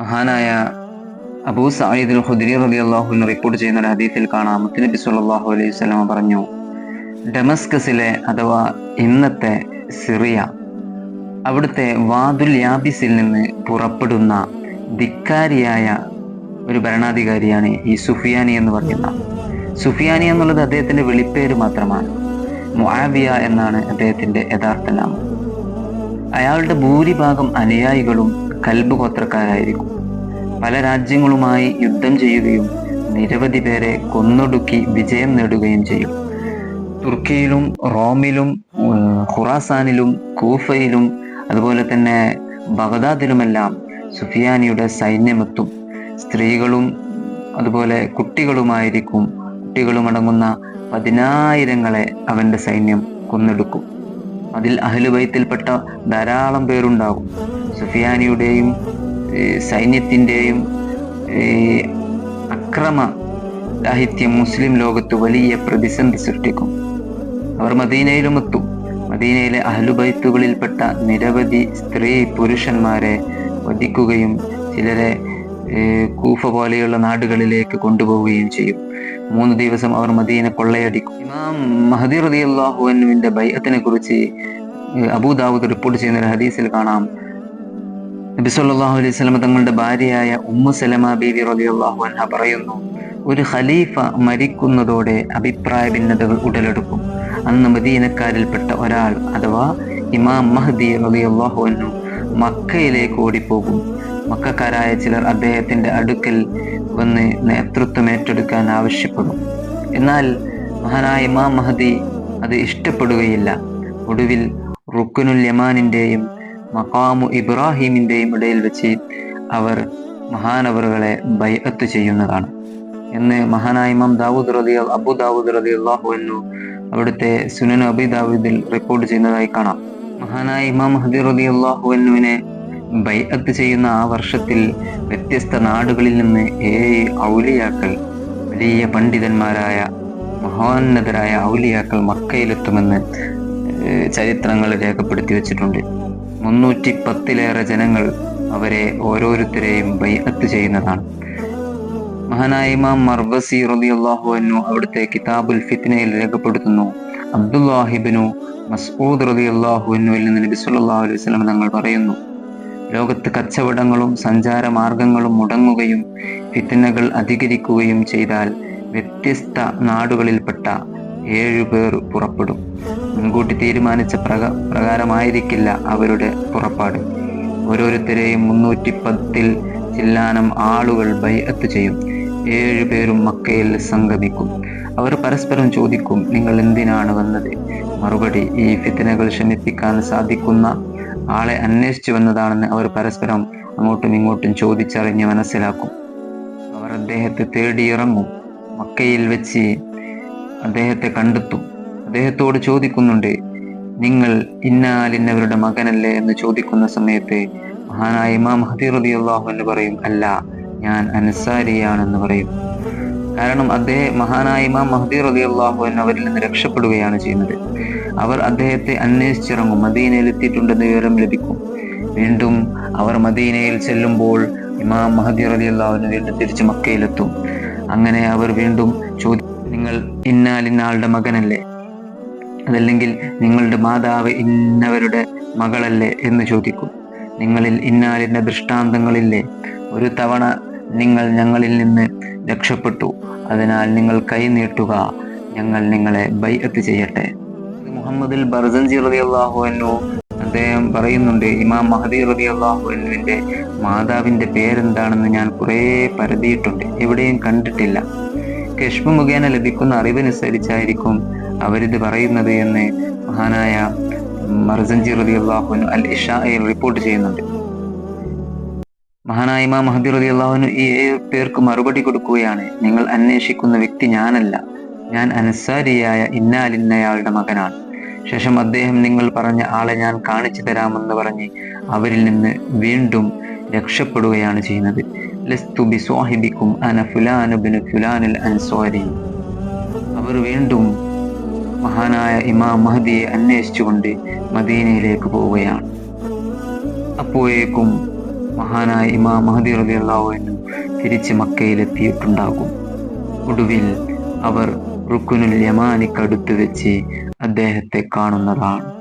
മഹാനായ അബൂ സയ്യിദ് ഖുദ്രി റളിയല്ലാഹു റിപ്പോർട്ട് ചെയ്യുന്ന ഒരു ഹദീഫിൽ കാണാം. മുത്തനബി സല്ലല്ലാഹു അലൈഹി വസല്ലം പറഞ്ഞു ഡെമസ്കസിലെ അഥവാ ഇന്നത്തെ സിറിയ അവിടുത്തെ വാദുൽ യാബിസിൽ നിന്ന് പുറപ്പെടുന്ന ധിക്കാരിയായ ഒരു ഭരണാധികാരിയാണ് ഈ സുഫിയാനി എന്ന് പറയുന്ന സുഫിയാനി എന്നുള്ളത് അദ്ദേഹത്തിന്റെ വിളിപ്പേര് മാത്രമാണ്. മുആവിയ എന്നാണ് അദ്ദേഹത്തിന്റെ യഥാർത്ഥ നാമം. അയാളുടെ ഭൂരിഭാഗം അനുയായികളും കൽബ് ഗോത്രക്കാരായിരിക്കും. പല രാജ്യങ്ങളുമായി യുദ്ധം ചെയ്യുകയും നിരവധി പേരെ കൊന്നൊടുക്കി വിജയം നേടുകയും ചെയ്യും. തുർക്കിയിലും റോമിലും ഖുറാസാനിലും കൂഫയിലും അതുപോലെ തന്നെ ബഗദാദിലുമെല്ലാം സുഫിയാനിയുടെ സൈന്യമെത്തും. സ്ത്രീകളും അതുപോലെ കുട്ടികളുമായിരിക്കും കുട്ടികളുമടങ്ങുന്ന പതിനായിരങ്ങളെ അവന്റെ സൈന്യം കൊന്നെടുക്കും. അതിൽ അഹലുബൈത്തിൽപ്പെട്ട ധാരാളം പേരുണ്ടാകും. സുഫിയാനിയുടെയും സൈന്യത്തിന്റെയും അക്രമ ദാഹിത്യം മുസ്ലിം ലോകത്ത് വലിയ പ്രതിസന്ധി സൃഷ്ടിക്കും. അവർ മദീനയിലും എത്തും. മദീനയിലെ അഹലുബൈത്തുകളിൽപ്പെട്ട നിരവധി സ്ത്രീ പുരുഷന്മാരെ വധിക്കുകയും ചിലരെ കൂഫ പോലെയുള്ള നാടുകളിലേക്ക് കൊണ്ടുപോവുകയും ചെയ്യും. മൂന്ന് ദിവസം അവർ മദീന കൊള്ളയടിക്കും. ഇമാം മഹദി റതി അള്ളാഹുവിന്റെ ബൈഅത്തിനെ കുറിച്ച് അബൂദാവൂദ് റിപ്പോർട്ട് ചെയ്യുന്ന ഒരു ഹദീസിൽ കാണാം. നബി സല്ലല്ലാഹു അലൈഹി സ്വലമ തങ്ങളുടെ ഭാര്യയായ ഉമ്മു സലമ ബീവി റളിയല്ലാഹു അൻഹ പറയുന്നു ഒരു ഖലീഫ മരിക്കുന്നതോടെ അഭിപ്രായ ഭിന്നതകൾ ഉടലെടുക്കും. അന്ന് മദീനക്കാരിൽപ്പെട്ട ഒരാൾ അഥവാ ഇമാം മഹദി റളിയല്ലാഹു അൻഹു മക്കയിലേക്ക് ഓടിപ്പോകും. മക്കാരായ ചിലർ അദ്ദേഹത്തിന്റെ അടുക്കൽ വന്ന് നേതൃത്വം ഏറ്റെടുക്കാൻ ആവശ്യപ്പെടും. എന്നാൽ മഹാനായ ഇമാം മഹദി അത് ഇഷ്ടപ്പെടുകയില്ല. ഒടുവിൽ റുക്കുനുൽ യമാനിന്റെയും മക്കാമു ഇബ്രാഹിമിന്റെയും ഇടയിൽ വെച്ച് അവർ മഹാനവറുകളെ ബൈഅത്ത് ചെയ്യുന്നതാണ്. എന്ന് മഹാനായ ഇമാം ദാവൂദ് റതി അബു ദാവൂദ് റതി അള്ളാഹു എന്നു അവിടുത്തെ സുനൻ അബി ദാവൂദിൽ റിപ്പോർട്ട് ചെയ്യുന്നതായി കാണാം. മഹാനായ ഇമാം ഹദി റതി അള്ളാഹു എന്നുവിനെ ബൈഅത്ത് ചെയ്യുന്ന ആ വർഷത്തിൽ വ്യത്യസ്ത നാടുകളിൽ നിന്ന് ഏഴ് ഔലിയാക്കൾ വലിയ പണ്ഡിതന്മാരായ മഹോന്നതരായ ഔലിയാക്കൾ മക്കയിലെത്തുമെന്ന് ചരിത്രങ്ങൾ രേഖപ്പെടുത്തി വെച്ചിട്ടുണ്ട്. മുന്നൂറ്റി പത്തിലേറെ ജനങ്ങൾ അവരെ ഓരോരുത്തരെയും ബൈഅത്ത് ചെയ്യുന്നതാണ്. മഹാനായ ഇമാം മർവസി റളിയല്ലാഹു എന്നു അവിടുത്തെ കിതാബുൽ ഫിത്നയിൽ രേഖപ്പെടുത്തുന്നു. അബ്ദുല്ലാഹിബിനു മസ്ഊദ് റളിയല്ലാഹു എന്നുവിൽ നിന്ന് നബി അലൈഹി വസല്ലം തങ്ങൾ പറയുന്നു. ലോകത്ത് കച്ചവടങ്ങളും സഞ്ചാര മാർഗങ്ങളും മുടങ്ങുകയും ഫിത്തനകൾ അധികരിക്കുകയും ചെയ്താൽ വ്യത്യസ്ത നാടുകളിൽപ്പെട്ട ഏഴു പേർ പുറപ്പെടും. മുൻകൂട്ടി തീരുമാനിച്ച പ്രക പ്രകാരമായിരിക്കില്ല അവരുടെ പുറപ്പാട്. ഓരോരുത്തരെയും മുന്നൂറ്റി പത്തിൽ ചില്ലാനം ആളുകൾ ബൈഅത്ത് ചെയ്യും. ഏഴു പേരും മക്കയിൽ സംഗമിക്കും. അവർ പരസ്പരം ചോദിക്കും നിങ്ങൾ എന്തിനാണ് വന്നത്? മറുപടി ഈ ഫിത്തനകൾ ശമിപ്പിക്കാൻ സാധിക്കുന്ന ആളെ അന്വേഷിച്ചു വന്നതാണെന്ന് അവർ പരസ്പരം അങ്ങോട്ടും ഇങ്ങോട്ടും ചോദിച്ചറിഞ്ഞ് മനസ്സിലാക്കും. അവർ അദ്ദേഹത്തെ തേടിയിറങ്ങും. മക്കയിൽ വെച്ച് അദ്ദേഹത്തെ കണ്ടെത്തും. അദ്ദേഹത്തോട് ചോദിക്കുന്നുണ്ട് നിങ്ങൾ ഇന്നാലിന്നവരുടെ മകനല്ലേ? എന്ന് ചോദിക്കുന്ന സമയത്ത് മഹാനായ ഇമാം ഹദീർ റബി അള്ളാഹു എന്ന് പറയും അല്ല ഞാൻ അൻസാരിയാണെന്ന് പറയും. കാരണം അദ്ദേഹം മഹാനായ ഇമാം മഹദീർ റബി അള്ളാഹു എന്ന് അവരിൽ നിന്ന് രക്ഷപ്പെടുകയാണ് ചെയ്യുന്നത്. അവർ അദ്ദേഹത്തെ അന്വേഷിച്ചിറങ്ങും മദീനയിൽ എത്തിയിട്ടുണ്ടെന്ന് വിവരം ലഭിക്കും. വീണ്ടും അവർ മദീനയിൽ ചെല്ലുമ്പോൾ ഇമാം മഹദി റബി അള്ളാഹുവിന് വീണ്ടും തിരിച്ച് മക്കയിലെത്തും. അങ്ങനെ അവർ വീണ്ടും ചോദി നിങ്ങൾ ഇന്നാലിന്നാളുടെ മകനല്ലേ? അതല്ലെങ്കിൽ നിങ്ങളുടെ മാതാവ് ഇന്നവരുടെ മകളല്ലേ എന്ന് ചോദിക്കും. നിങ്ങളിൽ ഇന്നാലിന്റെ ദൃഷ്ടാന്തങ്ങളില്ലേ? ഒരു തവണ നിങ്ങൾ ഞങ്ങളിൽ നിന്ന് രക്ഷപ്പെട്ടു. അതിനാൽ നിങ്ങൾ കൈനീട്ടുക ഞങ്ങൾ നിങ്ങളെ ബൈഅത്ത് ചെയ്യട്ടെ. മുഹമ്മദിൽ ബർസൻജി റതി അള്ളാഹു അന്നു അദ്ദേഹം പറയുന്നുണ്ട് ഇമാം മഹദി റതി അള്ളാഹു മാതാവിന്റെ പേരെന്താണെന്ന് ഞാൻ കുറേ പരതിയിട്ടുണ്ട്. എവിടെയും കണ്ടിട്ടില്ല. കശ്മ മുഖേന ലഭിക്കുന്ന അറിവനുസരിച്ചായിരിക്കും അവരിത് പറയുന്നത് എന്ന് മഹാനായ മർസഞ്ചി റതി അള്ളാഹുനു അൽ ഇഷായിൽ റിപ്പോർട്ട് ചെയ്യുന്നുണ്ട്. മഹാനായ ഇമാ മഹദി റതി അള്ളാഹുനു ഈ ഏഴ് പേർക്ക് മറുപടി കൊടുക്കുകയാണ്. നിങ്ങൾ അന്വേഷിക്കുന്ന വ്യക്തി ഞാനല്ല. ഞാൻ അൻസാരിയായ ഇന്നാലിന്നയാളുടെ മകനാണ്. ശേഷം അദ്ദേഹം നിങ്ങൾ പറഞ്ഞ ആളെ ഞാൻ കാണിച്ചു തരാമെന്ന് പറഞ്ഞ് അവരിൽ നിന്ന് വീണ്ടും രക്ഷപ്പെടുകയാണ് ചെയ്യുന്നത്. അവർ വീണ്ടും മഹാനായ ഇമാം മഹദിയെ അന്വേഷിച്ചുകൊണ്ട് മദീനയിലേക്ക് പോവുകയാണ്. അപ്പോഴേക്കും മഹാനായ ഇമാം മഹദി റബിയുള്ള തിരിച്ച് മക്കയിലെത്തിയിട്ടുണ്ടാകും. ഒടുവിൽ അവർ റുക്കുനുൽ യമാനിക്കടുത്ത് വെച്ച് അദ്ദേഹത്തെ കാണുന്നതാണ്.